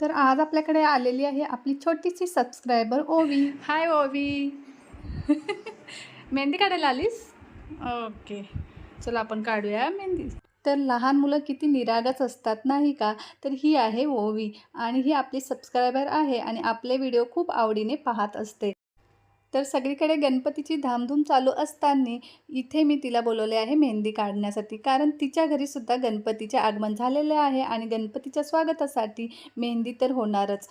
तर आज आपल्याकडे आलेली आहे आपली छोटीशी सबस्क्रायबर ओवी. हाय ओवी. मेहंदी काढायला आलीस? ओके. चला आपण काढूया मेहंदी. तर लहान मुलं किती निरागस असतात नाही का? तर ही आहे ओवी आणि ही आपली सबस्क्रायबर आहे आणि आपले व्हिडिओ खूप आवडीने पाहत असते. तर सगळीकडे गणपतीची धामधूम चालू असताना इथे मी तिला बोलवले आहे मेहंदी काढण्यासाठी. कारण तिच्या घरीसुद्धा गणपतीचे आगमन झालेले आहे आणि गणपतीच्या स्वागतासाठी मेहंदी तर होणारच.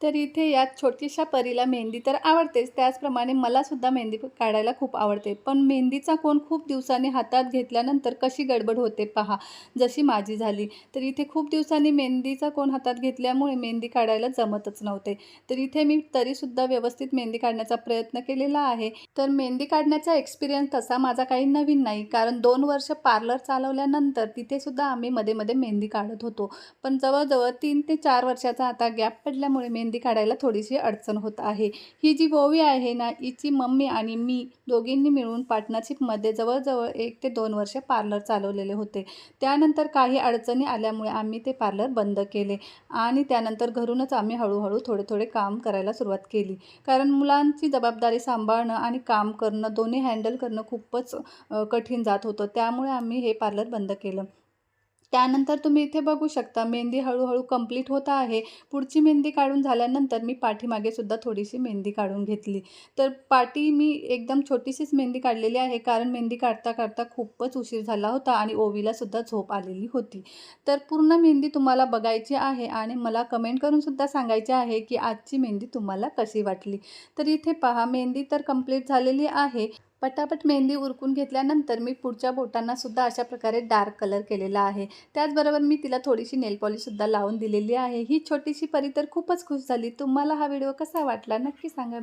तर इथे यात छोटीशा परीला मेहंदी तर आवडतेच. त्याचप्रमाणे मलासुद्धा मेहंदी काढायला खूप आवडते. पण मेहंदीचा कोण खूप दिवसांनी हातात घेतल्यानंतर कशी गडबड होते पहा. जशी माझी झाली. तर इथे खूप दिवसांनी मेहंदीचा कोण हातात घेतल्यामुळे मेहंदी काढायला जमतच नव्हते. तर इथे मी तरीसुद्धा व्यवस्थित मेहंदी काढण्याचा प्रयत्न केलेला आहे. तर मेहंदी काढण्याचा एक्सपिरियन्स तसा माझा काही नवीन नाही. कारण दोन वर्ष पार्लर चालवल्यानंतर तिथेसुद्धा आम्ही मध्ये मध्ये मेहंदी काढत होतो. पण जवळजवळ तीन ते चार वर्षाचा आता गॅप पडल्यामुळे मेहंदी काढायला थोडीशी अडचण होत आहे. ही जी ओवी आहे ना हिची मम्मी आणि मी दोघींनी मिळून पार्टनरशिपमध्ये जवळजवळ एक ते दोन वर्ष पार्लर चालवलेले होते. त्यानंतर काही अडचणी आल्यामुळे आम्ही ते पार्लर बंद केले आणि त्यानंतर घरूनच आम्ही हळूहळू थोडे थोडे काम करायला सुरुवात केली. कारण मुलांची जबाबदारी सांभाळणं आणि काम करणं दोन्ही हँडल करणं खूपच कठीण जात होतं. त्यामुळे आम्ही हे पार्लर बंद केलं. त्यानंतर तुम्ही इथे बघू शकता मेहंदी हळूहळू कंप्लीट होत आहे. पुढची मेहंदी काढून झाल्यानंतर मी पाठीमागे सुद्धा थोडीशी मेहंदी काढून घेतली. तर पाठी मी एकदम छोटीशीच मेहंदी काढलेली आहे कारण मेहंदी काढता काढता खूपच उशीर झाला होता आणि ओवीला सुद्धा झोप आलेली होती. तर पूर्ण मेहंदी तुम्हाला बघायची आहे आणि मला कमेंट करून सुद्धा सांगायचे आहे की आजची मेहंदी तुम्हाला कशी वाटली. तर इथे पहा मेहंदी तर कंप्लीट झालेली आहे. पटापट मेहंदी उरकून घेतल्यानंतर मी पुढच्या बोटांना सुद्धा अशा प्रकारे डार्क कलर केलेला आहे. त्याचबरोबर मी तिला थोडीशी नेल पॉलिशसुद्धा लावून दिलेली आहे. ही छोटीशी परी तर खूपच खुश झाली. तुम्हाला हा व्हिडिओ कसा वाटला? नक्की सांगा.